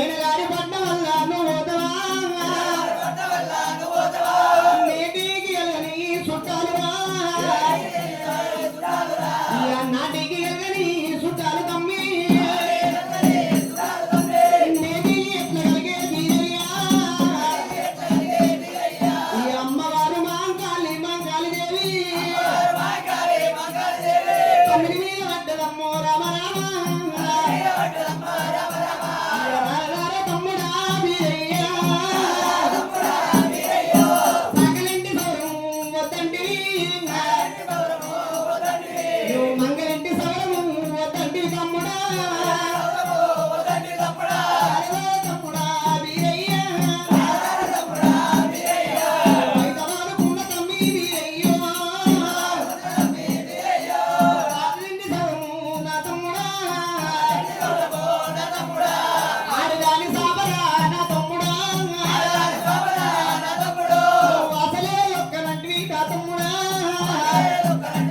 నీ గారి పట్ట వల్ల నువ్వు Hallelujah.